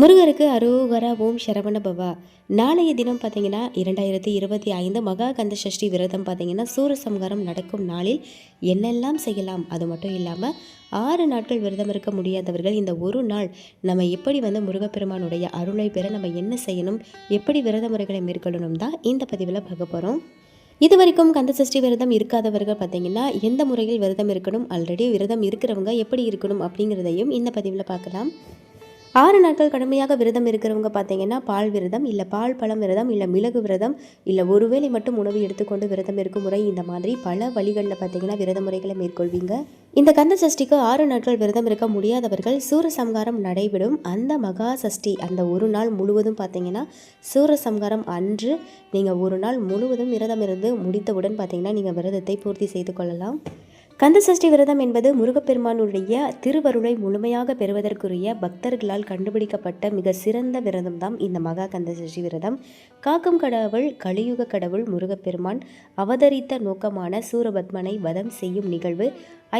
முருகருக்கு அரோகரா ஓம் சரவண பவா. நாளைய தினம் பார்த்தீங்கன்னா இரண்டாயிரத்தி இருபத்தி ஐந்து மகா கந்த சஷ்டி விரதம் பார்த்தீங்கன்னா சூரசம்ஹாரம் நடக்கும் நாளில் என்னெல்லாம் செய்யலாம்? அது மட்டும் இல்லாமல் ஆறு நாட்கள் விரதம் இருக்க முடியாதவர்கள் இந்த ஒரு நாள் நம்ம எப்படி வந்து முருகப்பெருமானுடைய அருளை பெற நம்ம என்ன செய்யணும்? எப்படி விரத முறைகளை மேற்கொள்ளணும் தான் இந்த பதிவில் பார்க்க போகிறோம் இது வரைக்கும் கந்த சஷ்டி விரதம் இருக்காதவர்கள் பார்த்தீங்கன்னா எந்த முறையில் விரதம் இருக்கணும்? ஆல்ரெடி விரதம் இருக்கிறவங்க எப்படி இருக்கணும் அப்படிங்கிறதையும் இந்த பதிவில் பார்க்கலாம். ஆறு நாட்கள் கடுமையாக விரதம் இருக்கிறவங்க பார்த்தீங்கன்னா பால் விரதம் இல்லை பால் பழம் விரதம் இல்லை மிளகு விரதம் இல்லை ஒருவேளை மட்டும் உணவு எடுத்துக்கொண்டு விரதம் இருக்கும் முறை இந்த மாதிரி பல வழிகளில் பார்த்தீங்கன்னா விரத முறைகளை மேற்கொள்வீங்க. இந்த கந்த சஷ்டிக்கு ஆறு நாட்கள் விரதம் இருக்க முடியாதவர்கள் சூரசம்ஹாரம் நடைபெறும். அந்த மகா சஷ்டி அந்த ஒரு நாள் முழுவதும் பார்த்தீங்கன்னா சூரசம்ஹாரம் அன்று நீங்கள் ஒரு நாள் முழுவதும் விரதம் இருந்து முடித்தவுடன் பார்த்தீங்கன்னா நீங்கள் விரதத்தை பூர்த்தி செய்து கொள்ளலாம். கந்த சஷ்டி விரதம் என்பது முருகப்பெருமானுடைய திருவருளை முழுமையாக பெறுவதற்குரிய பக்தர்களால் கண்டுபிடிக்கப்பட்ட மிக சிறந்த விரதம் தான் இந்த மகா கந்த சஷ்டி விரதம். காக்கும் கடவுள் கலியுக கடவுள் முருகப்பெருமான் அவதரித்த நோக்கமான சூரபத்மனை வதம் செய்யும் நிகழ்வு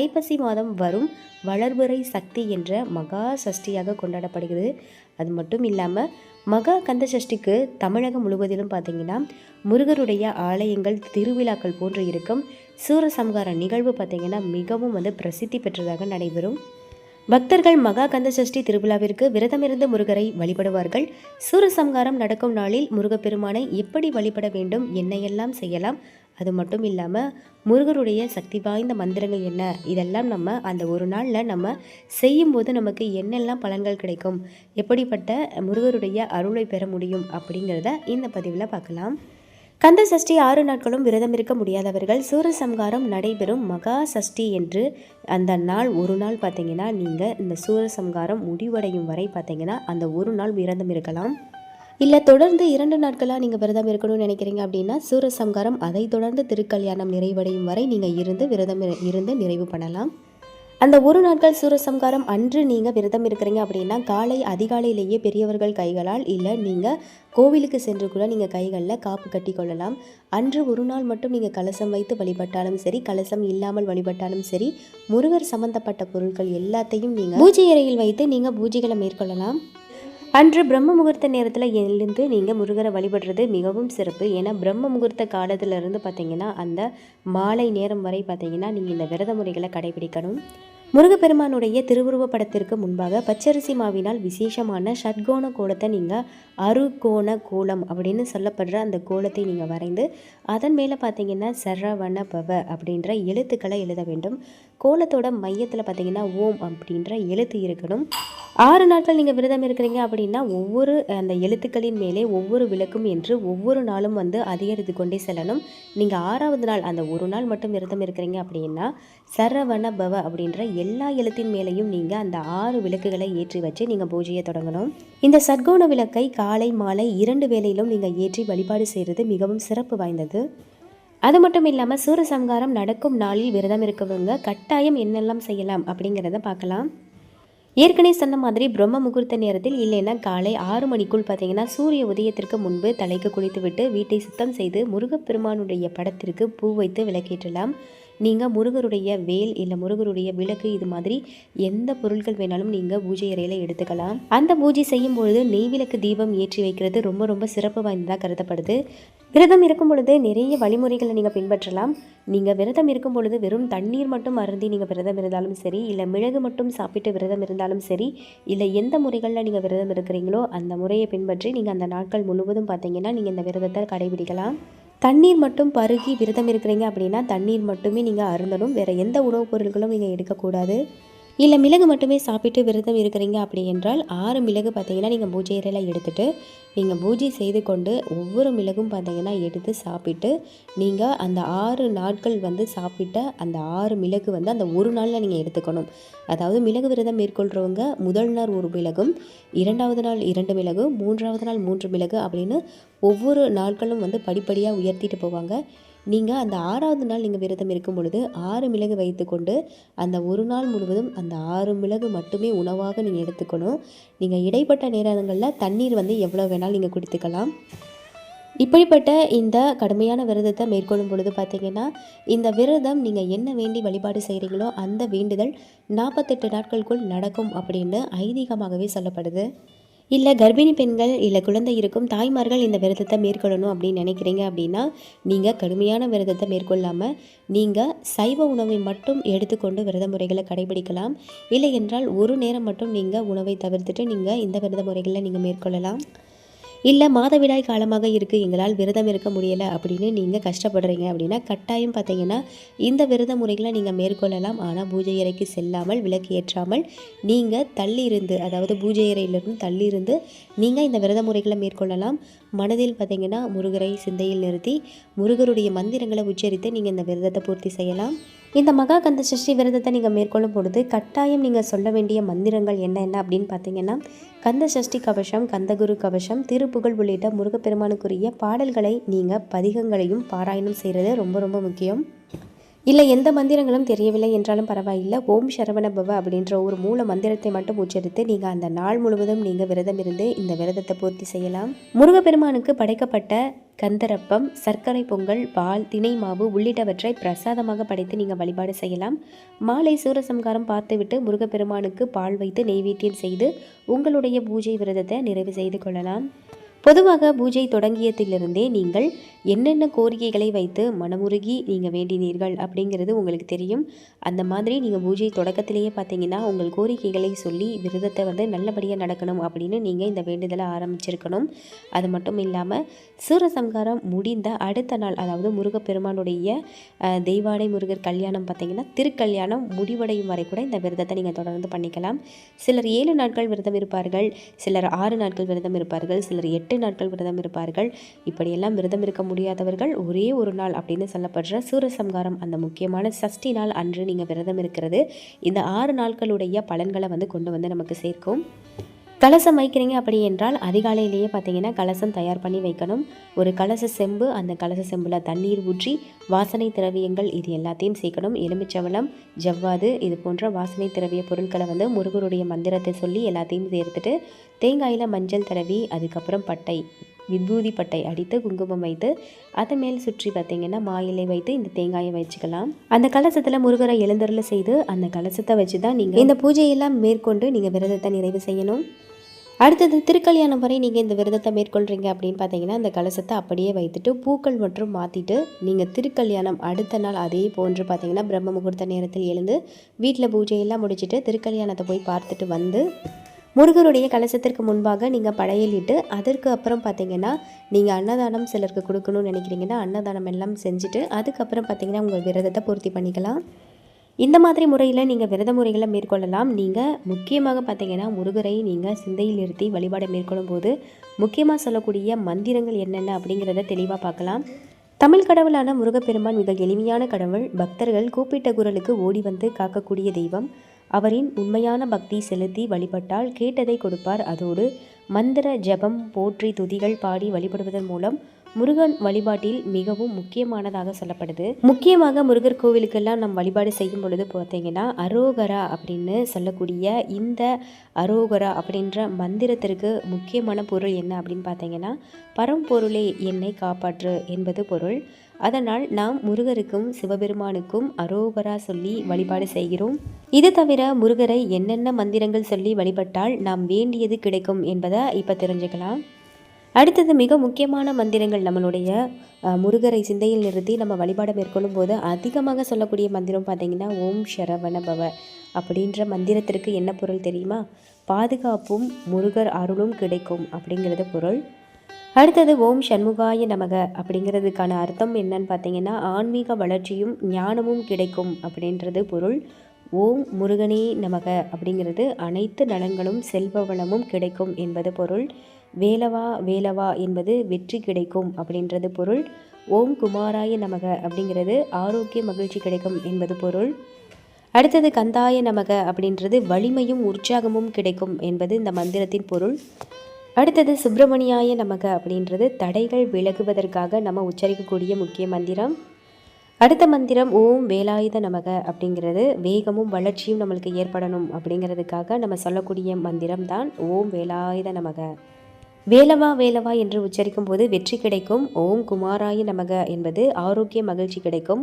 ஐப்பசி மாதம் வரும் வளர்புரை சக்தி என்ற மகா சஷ்டியாக கொண்டாடப்படுகிறது. அது மட்டும் இல்லாமல் மகா கந்த சஷ்டிக்கு தமிழகம் முழுவதிலும் பார்த்தீங்கன்னா முருகருடைய ஆலயங்கள் திருவிழாக்கள் போன்று இருக்கும். சூரசம்ஹார நிகழ்வு பார்த்திங்கன்னா மிகவும் வந்து பிரசித்தி பெற்றதாக நடைபெறும். பக்தர்கள் மகா கந்த சஷ்டி திருவிழாவிற்கு விரதமிருந்து முருகரை வழிபடுவார்கள். சூரசம்ஹாரம் நடக்கும் நாளில் முருகப்பெருமானை எப்படி வழிபட வேண்டும் என்னையெல்லாம் செய்யலாம் அது மட்டும் இல்லாமல் முருகருடைய சக்தி வாய்ந்த மந்திரங்கள் என்ன இதெல்லாம் நம்ம அந்த ஒரு நாளில் நம்ம செய்யும்போது நமக்கு என்னெல்லாம் பலன்கள் கிடைக்கும் எப்படிப்பட்ட முருகருடைய அருளை பெற முடியும் அப்படிங்கிறத இந்த பதிவில் பார்க்கலாம். கந்த சஷ்டி ஆறு நாட்களும் விரதம் இருக்க முடியாதவர்கள் சூரசம்ஹாரம் நடைபெறும் மகா சஷ்டி என்று அந்த நாள் ஒரு நாள் பார்த்தீங்கன்னா நீங்கள் இந்த சூரசம்காரம் முடிவடையும் வரை பார்த்தீங்கன்னா அந்த ஒரு நாள் விரதம் இருக்கலாம். இல்லை தொடர்ந்து இரண்டு நாட்களாக நீங்கள் விரதம் இருக்கணும்னு நினைக்கிறீங்க அப்படின்னா சூரசம்ஹாரம் அதை தொடர்ந்து திருக்கல்யாணம் நிறைவடையும் வரை நீங்கள் இருந்து விரதம் இருந்து நிறைவு பண்ணலாம். அந்த ஒரு நாட்கள் சூரசம்காரம் அன்று நீங்கள் விரதம் இருக்கிறீங்க அப்படின்னா காலை அதிகாலையிலேயே பெரியவர்கள் கைகளால் இல்லை நீங்கள் கோவிலுக்கு சென்று கூட நீங்கள் கைகளில் காப்பு கட்டி கொள்ளலாம். அன்று ஒரு நாள் மட்டும் நீங்கள் கலசம் வைத்து வழிபட்டாலும் சரி கலசம் இல்லாமல் வழிபட்டாலும் சரி முருகர் சம்பந்தப்பட்ட பொருட்கள் எல்லாத்தையும் நீங்கள் பூஜை அறையில் வைத்து நீங்கள் பூஜைகளை மேற்கொள்ளலாம். அன்று பிரம்ம முகூர்த்த நேரத்தில் எழுந்து நீங்கள் முருகரை வழிபடுறது மிகவும் சிறப்பு. ஏன்னா பிரம்ம முகூர்த்த காலத்திலிருந்து பார்த்தீங்கன்னா அந்த மாலை நேரம் வரை பார்த்தீங்கன்னா நீங்கள் இந்த விரத முறைகளை கடைபிடிக்கணும். முருகப்பெருமானுடைய திருவுருவ படத்திற்கு முன்பாக பச்சரிசி மாவினால் விசேஷமான ஷட்கோண கோலத்தை நீங்கள் அருகோண கோலம் அப்படின்னு சொல்லப்படுற அந்த கோலத்தை நீங்கள் வரைந்து அதன் மேலே பார்த்தீங்கன்னா சரவண பவ அப்படின்ற எழுத்துக்களை எழுத வேண்டும். கோலத்தோட மையத்தில் பார்த்தீங்கன்னா ஓம் அப்படின்ற எழுத்து இருக்கணும். ஆறு நாட்கள் நீங்கள் விரதம் இருக்கிறீங்க அப்படின்னா ஒவ்வொரு அந்த எழுத்துக்களின் மேலே ஒவ்வொரு விளக்கும் என்று ஒவ்வொரு நாளும் வந்து அதிகரித்து கொண்டே செல்லணும். நீங்கள் ஆறாவது நாள் அந்த ஒரு நாள் மட்டும் விரதம் இருக்கிறீங்க அப்படின்னா சரவண பவ அப்படின்ற எல்லா எழுத்தின் மேலேயும் நீங்கள் அந்த ஆறு விளக்குகளை ஏற்றி வச்சு நீங்கள் பூஜையை தொடங்கணும். இந்த சர்க்கோண விளக்கை காலை மாலை இரண்டு வேளையிலும் நீங்கள் ஏற்றி வழிபாடு செய்கிறது மிகவும் சிறப்பு வாய்ந்தது. அது மட்டும் இல்லாமல் சூரசம்ஹாரம் நடக்கும் நாளில் விரதம் இருக்கவங்க கட்டாயம் என்னெல்லாம் செய்யலாம் அப்படிங்கிறத பார்க்கலாம். ஏற்கனவே சொன்ன மாதிரி பிரம்ம முகூர்த்த நேரத்தில் இல்லைன்னா காலை ஆறு மணிக்குள் பார்த்தீங்கன்னா சூரிய உதயத்திற்கு முன்பு தலைக்கு குளித்துவிட்டு வீட்டை சுத்தம் செய்து முருகப்பெருமானுடைய படத்திற்கு பூ வைத்து விளக்கேற்றலாம். நீங்கள் முருகருடைய வேல் இல்லை முருகருடைய விளக்கு இது மாதிரி எந்த பொருட்கள் வேணாலும் நீங்கள் பூஜை அறையில் எடுத்துக்கலாம். அந்த பூஜை செய்யும் பொழுது நெய் விளக்கு தீபம் ஏற்றி வைக்கிறது ரொம்ப ரொம்ப சிறப்பு வாய்ந்ததாக கருதப்படுது. விரதம் இருக்கும் பொழுது நிறைய வழிமுறைகளை நீங்கள் பின்பற்றலாம். நீங்கள் விரதம் இருக்கும் பொழுது வெறும் தண்ணீர் மட்டும் அருந்தி நீங்கள் விரதம் இருந்தாலும் சரி இல்லை மிளகு மட்டும் சாப்பிட்டு விரதம் இருந்தாலும் சரி இல்லை எந்த முறைகளில் நீங்கள் விரதம் இருக்கிறீங்களோ அந்த முறையை பின்பற்றி நீங்கள் அந்த நாட்கள் முழுவதும் பார்த்தீங்கன்னா நீங்கள் இந்த விரதத்தை கடைபிடிக்கலாம். தண்ணீர் மட்டும் பருகி விரதம் இருக்கிறீங்க அப்படின்னா தண்ணீர் மட்டுமே நீங்கள் அருந்தணும். வேறு எந்த உணவுப் பொருட்களும் நீங்கள் எடுக்கக்கூடாது. இல்லை மிளகு மட்டுமே சாப்பிட்டு விரதம் இருக்கிறீங்க அப்படி என்றால் ஆறு மிளகு பார்த்தீங்கன்னா நீங்கள் பூஜை அறையில் எடுத்துட்டு நீங்கள் பூஜை செய்து கொண்டு ஒவ்வொரு மிளகும் பார்த்தீங்கன்னா எடுத்து சாப்பிட்டு நீங்கள் அந்த ஆறு நாட்கள் வந்து சாப்பிட்ட அந்த ஆறு மிளகு வந்து அந்த ஒரு நாளில் நீங்கள் எடுத்துக்கணும். அதாவது மிளகு விரதம் மேற்கொள்கிறவங்க முதல் நாள் ஒரு மிளகும் இரண்டாவது நாள் இரண்டு மிளகு மூன்றாவது நாள் மூன்று மிளகு அப்படின்னு ஒவ்வொரு நாட்களும் வந்து படிப்படியாக உயர்த்திட்டு போவாங்க. நீங்கள் அந்த ஆறாவது நாள் நீங்கள் விரதம் இருக்கும் பொழுது ஆறு மிளகு வைத்துக்கொண்டு அந்த ஒரு நாள் முழுவதும் அந்த ஆறு மிளகு மட்டுமே உணவாக நீங்கள் எடுத்துக்கணும். நீங்கள் இடைப்பட்ட நேரங்களில் தண்ணீர் வந்து எவ்வளோ வேணாலும் நீங்கள் குடித்துக்கலாம். இப்படிப்பட்ட இந்த கடுமையான விரதத்தை மேற்கொள்ளும் பொழுது பார்த்தீங்கன்னா இந்த விரதம் நீங்கள் என்ன வேண்டி வழிபாடு செய்கிறீங்களோ அந்த வேண்டுதல் நாற்பத்தெட்டு நாட்களுக்குள் நடக்கும் அப்படின்னு ஐதீகமாகவே சொல்லப்படுது. இல்லை கர்ப்பிணி பெண்கள் இல்லை குழந்தை இருக்கும் தாய்மார்கள் இந்த விரதத்தை மேற்கொள்ளணும் அப்படின்னு நினைக்கிறீங்க அப்படின்னா நீங்கள் கடுமையான விரதத்தை மேற்கொள்ளாமல் நீங்கள் சைவ உணவை மட்டும் எடுத்துக்கொண்டு விரத முறைகளை கடைபிடிக்கலாம். இல்லை என்றால் ஒரு நேரம் மட்டும் நீங்கள் உணவை தவிர்த்துட்டு நீங்கள் இந்த விரத முறைகளை நீங்கள் மேற்கொள்ளலாம். இல்லை மாதவிடாய் காலமாக இருக்குது எங்களால் விரதம் இருக்க முடியலை அப்படின்னு நீங்கள் கஷ்டப்படுறீங்க அப்படின்னா கட்டாயம் பார்த்தீங்கன்னா இந்த விரத முறைகளை நீங்கள் மேற்கொள்ளலாம். ஆனால் பூஜை அறைக்கு செல்லாமல் விளக்கு ஏற்றாமல் நீங்கள் தள்ளி இருந்து அதாவது பூஜை அறையிலிருந்து தள்ளி இருந்து நீங்கள் இந்த விரத முறைகளை மேற்கொள்ளலாம். மனதில் பார்த்தீங்கன்னா முருகரை சிந்தையில் நிறுத்தி முருகருடைய மந்திரங்களை உச்சரித்து நீங்கள் இந்த விரதத்தை பூர்த்தி செய்யலாம். இந்த மகா கந்த சஷ்டி விரதத்தை நீங்கள் மேற்கொள்ளும் பொழுது கட்டாயம் நீங்கள் சொல்ல வேண்டிய மந்திரங்கள் என்னென்ன அப்படின்னு பார்த்தீங்கன்னா கந்த சஷ்டி கவசம் கந்தகுரு கவசம் திருப்புகழ் உள்ளிட்ட முருகப்பெருமானுக்குரிய பாடல்களை நீங்கள் பதிகங்களையும் பாராயணம் செய்கிறது ரொம்ப ரொம்ப முக்கியம். இல்லை எந்த மந்திரங்களும் தெரியவில்லை என்றாலும் பரவாயில்லை. ஓம் சரவண பவ அப்படின்ற ஒரு மூல மந்திரத்தை மட்டும் உச்சரித்து நீங்கள் அந்த நாள் முழுவதும் நீங்கள் விரதம் இருந்து இந்த விரதத்தை பூர்த்தி செய்யலாம். முருகப்பெருமானுக்கு படைக்கப்பட்ட கந்தரப்பம் சர்க்கரை பொங்கல் பால் திணை மாவு உள்ளிட்டவற்றை பிரசாதமாக படைத்து நீங்கள் வழிபாடு செய்யலாம். மாலை சூரசம்காரம் பார்த்துவிட்டு முருகப்பெருமானுக்கு பால் வைத்து நெய்வேத்தியம் செய்து உங்களுடைய பூஜை விரதத்தை நிறைவு செய்து கொள்ளலாம். பொதுவாக பூஜை தொடங்கியதிலிருந்தே நீங்கள் என்னென்ன கோரிக்கைகளை வைத்து மனமுருகி நீங்கள் வேண்டினீர்கள் அப்படிங்கிறது உங்களுக்கு தெரியும். அந்த மாதிரி நீங்கள் பூஜை தொடக்கத்திலேயே பார்த்தீங்கன்னா உங்கள் கோரிக்கைகளை சொல்லி விரதத்தை வந்து நல்லபடியாக நடக்கணும் அப்படின்னு நீங்கள் இந்த வேண்டுதலை ஆரம்பிச்சிருக்கணும். அது மட்டும் இல்லாமல் சூரசம்காரம் முடிந்த அடுத்த நாள் அதாவது முருகப்பெருமானுடைய தெய்வாடை தெய்வானை முருகர் கல்யாணம் பார்த்தீங்கன்னா திருக்கல்யாணம் முடிவடையும் வரை கூட இந்த விரதத்தை நீங்கள் தொடர்ந்து பண்ணிக்கலாம். சிலர் ஏழு நாட்கள் விரதம் இருப்பார்கள் சிலர் ஆறு நாட்கள் விரதம் இருப்பார்கள் சிலர் எட்டு நாட்கள் விரதம் இருப்பார்கள். இப்படியெல்லாம் விரதம் இருக்க முடியாதவர்கள் ஒரே ஒரு நாள் அப்படின்னு சொல்லப்படுற சூரசம்காரம் அந்த முக்கியமான சஷ்டி நாள் அன்று நீங்கள் விரதம் இருக்கிறது. இந்த ஆறு நாட்களுடைய பலன்களை வந்து கொண்டு வந்து நமக்கு சேர்க்கும். கலசம் வைக்கிறீங்க அப்படி என்றால் அதிகாலையிலேயே பார்த்தீங்கன்னா கலசம் தயார் பண்ணி வைக்கணும். ஒரு கலச செம்பு அந்த கலச செம்பில் தண்ணீர் ஊற்றி வாசனை திரவியங்கள் இது எல்லாத்தையும் சேர்க்கணும். எலுமிச்சவளம் ஜவ்வாது இது போன்ற வாசனை திரவிய பொருட்களை வந்து முருகருடைய மந்திரத்தை சொல்லி எல்லாத்தையும் சேர்த்துட்டு தேங்காயில் மஞ்சள் தடவி அதுக்கப்புறம் பட்டை விபூதி பட்டை அடித்து குங்குமம் வைத்து அதை மேல் சுற்றி பார்த்தீங்கன்னா மாயிலை வைத்து இந்த தேங்காயை வச்சுக்கலாம். அந்த கலசத்தில் முருகரை எழுந்தருளை செய்து அந்த கலசத்தை வச்சு தான் நீங்கள் இந்த பூஜையெல்லாம் மேற்கொண்டு நீங்கள் விரதத்தை நிறைவு செய்யணும். அடுத்தது திருக்கல்யாணம் வரை நீங்கள் இந்த விரதத்தை மேற்கொள்கிறீங்க அப்படின்னு பார்த்தீங்கன்னா அந்த கலசத்தை அப்படியே வைத்துட்டு பூக்கள் மற்றும் மாற்றிட்டு நீங்கள் திருக்கல்யாணம் அடுத்த நாள் அதே போன்று பார்த்தீங்கன்னா பிரம்ம முகூர்த்த நேரத்தில் எழுந்து வீட்டில் பூஜையெல்லாம் முடிச்சுட்டு திருக்கல்யாணத்தை போய் பார்த்துட்டு வந்து முருகருடைய கலசத்திற்கு முன்பாக நீங்கள் படையலிட்டு அதற்கு அப்புறம் பார்த்தீங்கன்னா நீங்கள் அன்னதானம் சிலருக்கு கொடுக்கணும்னு நினைக்கிறீங்கன்னா அன்னதானம் எல்லாம் செஞ்சுட்டு அதுக்கப்புறம் பார்த்தீங்கன்னா உங்கள் விரதத்தை பூர்த்தி பண்ணிக்கலாம். இந்த மாதிரி முறையில் நீங்கள் விரத முறைகளை மேற்கொள்ளலாம். நீங்கள் முக்கியமாக பார்த்தீங்கன்னா முருகரை நீங்கள் சிந்தையில் நிறுத்தி வழிபாடு மேற்கொள்ளும் போது முக்கியமாக சொல்லக்கூடிய மந்திரங்கள் என்னென்ன அப்படிங்கிறத தெளிவாக பார்க்கலாம். தமிழ் கடவுளான முருகப்பெருமான் மிக எளிமையான கடவுள். பக்தர்கள் கூப்பிட்ட குரலுக்கு ஓடி வந்து காக்கக்கூடிய தெய்வம். அவரின் உண்மையான பக்தி செலுத்தி வழிபட்டால் கேட்டதை கொடுப்பார். அதோடு மந்திர ஜெபம் போற்றி துதிகள் பாடி வழிபடுவதன் மூலம் முருகன் வழிபாட்டில் மிகவும் முக்கியமானதாக சொல்லப்படுது. முக்கியமாக முருகர் கோவிலுக்கெல்லாம் நம் வழிபாடு செய்யும் பொழுது பார்த்தீங்கன்னா அரோகரா அப்படின்னு சொல்லக்கூடிய இந்த அரோகரா அப்படின்ற மந்திரத்திற்கு முக்கியமான பொருள் என்ன அப்படின்னு பார்த்தீங்கன்னா பரம்பொருளே என்னை காப்பாற்று என்பது பொருள். அதனால் நாம் முருகருக்கும் சிவபெருமானுக்கும் அரோகரா சொல்லி வழிபாடு செய்கிறோம். இது தவிர முருகரை என்னென்ன மந்திரங்கள் சொல்லி வழிபட்டால் நாம் வேண்டியது கிடைக்கும் என்பதை இப்போ தெரிஞ்சுக்கலாம். அடுத்தது மிக முக்கியமான மந்திரங்கள் நம்மளுடைய முருகரை சிந்தையில் நிறுத்தி நம்ம வழிபாடு மேற்கொள்ளும் போது அதிகமாக சொல்லக்கூடிய மந்திரம் பார்த்தீங்கன்னா ஓம் ஷரவண பவ அப்படின்ற மந்திரத்திற்கு என்ன பொருள் தெரியுமா? பாதுகாப்பும் முருகர் அருளும் கிடைக்கும் அப்படிங்கிறது பொருள். அடுத்தது ஓம் சண்முகாய நமக அப்படிங்கிறதுக்கான அர்த்தம் என்னன்னு பார்த்தீங்கன்னா ஆன்மீக வளர்ச்சியும் ஞானமும் கிடைக்கும் அப்படின்றது பொருள். ஓம் முருகனே நமக அப்படிங்கிறது அனைத்து நலன்களும் செல்வ வளமும் கிடைக்கும் என்பது பொருள். வேலவா வேலவா என்பது வெற்றி கிடைக்கும் அப்படின்றது பொருள். ஓம் குமாராய நமக அப்படிங்கிறது ஆரோக்கிய மகிழ்ச்சி கிடைக்கும் என்பது பொருள். அடுத்தது கந்தாய நமக அப்படின்றது வலிமையும் உற்சாகமும் கிடைக்கும் என்பது இந்த மந்திரத்தின் பொருள். அடுத்தது சுப்பிரமணியாய நமக அப்படின்றது தடைகள் விலகுவதற்காக நம்ம உச்சரிக்கக்கூடிய முக்கிய மந்திரம். அடுத்த மந்திரம் ஓம் வேலாயுத நமக அப்படிங்கிறது வேகமும் வளர்ச்சியும் நம்மளுக்கு ஏற்படணும் அப்படிங்கிறதுக்காக நம்ம சொல்லக்கூடிய மந்திரம் தான் ஓம் வேலாயுத நமக வேலவா வேலவா என்று உச்சரிக்கும் போது வெற்றி கிடைக்கும். ஓம் குமாராய நமக என்பது ஆரோக்கிய மகிழ்ச்சி கிடைக்கும்.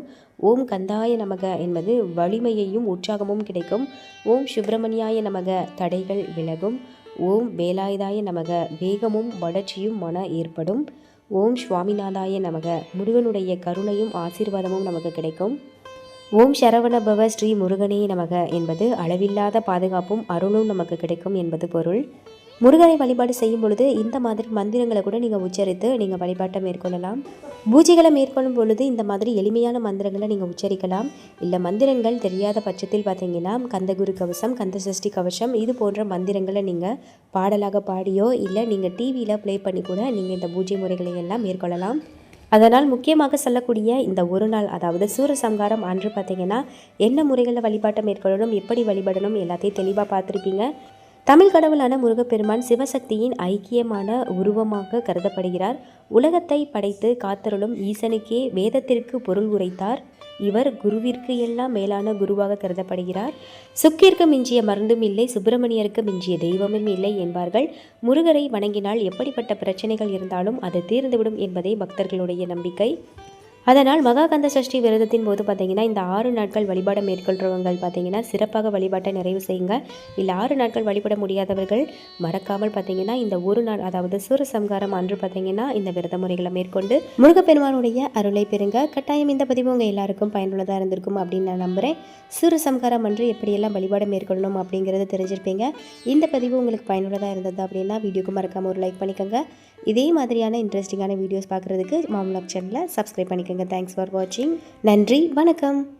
ஓம் கந்தாய நமக என்பது வலிமையையும் உற்சாகமும் கிடைக்கும். ஓம் சுப்பிரமணியாய நமக தடைகள் விலகும். ஓம் வேலாயுதாய நமக வேகமும் வளர்ச்சியும் மன ஏற்படும். ஓம் சுவாமிநாதாய நமக. முருகனுடைய கருணையும் ஆசீர்வாதமும் நமக்கு கிடைக்கும். ஓம் சரவணபவ ஸ்ரீ முருகனே நமக என்பது அளவில்லாத பாதுகாப்பும் அருளும் நமக்கு கிடைக்கும் என்பது பொருள். முருகனை வழிபாடு செய்யும் பொழுது இந்த மாதிரி மந்திரங்களை கூட நீங்கள் உச்சரித்து நீங்கள் வழிபாட்டை மேற்கொள்ளலாம். பூஜைகளை மேற்கொள்ளும் பொழுது இந்த மாதிரி எளிமையான மந்திரங்களை நீங்கள் உச்சரிக்கலாம். இல்லை மந்திரங்கள் தெரியாத பட்சத்தில் பார்த்தீங்கன்னா கந்தகுரு கவசம் கந்த சஷ்டி கவசம் இது போன்ற மந்திரங்களை நீங்கள் பாடலாக பாடியோ இல்லை நீங்கள் டிவியில் ப்ளே பண்ணி கூட நீங்கள் இந்த பூஜை முறைகளை எல்லாம் மேற்கொள்ளலாம். அதனால் முக்கியமாக சொல்லக்கூடிய இந்த ஒரு நாள் அதாவது சூரசம்காரம் அன்று பார்த்தீங்கன்னா என்ன முறைகளில் வழிபாட்டை மேற்கொள்ளணும் எப்படி வழிபடணும் எல்லாத்தையும் தெளிவாக பார்த்துருப்பீங்க. தமிழ் கடவுளான முருகப்பெருமான் சிவசக்தியின் ஐக்கியமான உருவமாக கருதப்படுகிறார். உலகத்தை படைத்து காத்தருளும் ஈசனுக்கே வேதத்திற்கு பொருள் உரைத்தார். இவர் குருவிற்கு எல்லாம் மேலான குருவாக கருதப்படுகிறார். சுக்கிற்கு மிஞ்சிய மருந்தும் இல்லை சுப்பிரமணியருக்கு மிஞ்சிய தெய்வமும் இல்லை என்பார்கள். முருகரை வணங்கினால் எப்படிப்பட்ட பிரச்சனைகள் இருந்தாலும் அது தீர்ந்துவிடும் என்பதே பக்தர்களுடைய நம்பிக்கை. அதனால் மகாகந்த சஷ்டி விரதத்தின் போது பார்த்தீங்கன்னா இந்த ஆறு நாட்கள் வழிபாட மேற்கொள்கிறவங்க பார்த்தீங்கன்னா சிறப்பாக வழிபாட்டை நிறைவு செய்யுங்க. இல்லை ஆறு நாட்கள் வழிபட முடியாதவர்கள் மறக்காமல் பார்த்தீங்கன்னா இந்த ஒரு நாள் அதாவது சூரசம்காரம் அன்று பார்த்தீங்கன்னா இந்த விரத முறைகளை மேற்கொண்டு முருகப்பெருமானுடைய அருளை பெறுங்க. கட்டாயம் இந்த பதிவு உங்கள் எல்லாருக்கும் பயனுள்ளதாக இருந்திருக்கும் அப்படின்னு நான் நம்புகிறேன் சூரசம்காரம் அன்று எப்படியெல்லாம் வழிபாடு மேற்கொள்ளணும் அப்படிங்கிறத தெரிஞ்சிருப்பீங்க. இந்த பதிவு உங்களுக்கு பயனுள்ளதாக இருந்தது அப்படின்னா வீடியோக்கு மறக்காமல் ஒரு லைக் பண்ணிக்கோங்க. இதே மாதிரியான இன்ட்ரெஸ்டிங்கான வீடியோஸ் பார்க்குறதுக்கு மாமலாக் சேனலை சப்ஸ்கிரைப் பண்ணிக்கோங்க. தேங்க்ஸ் ஃபார் வாட்சிங் நன்றி வணக்கம்.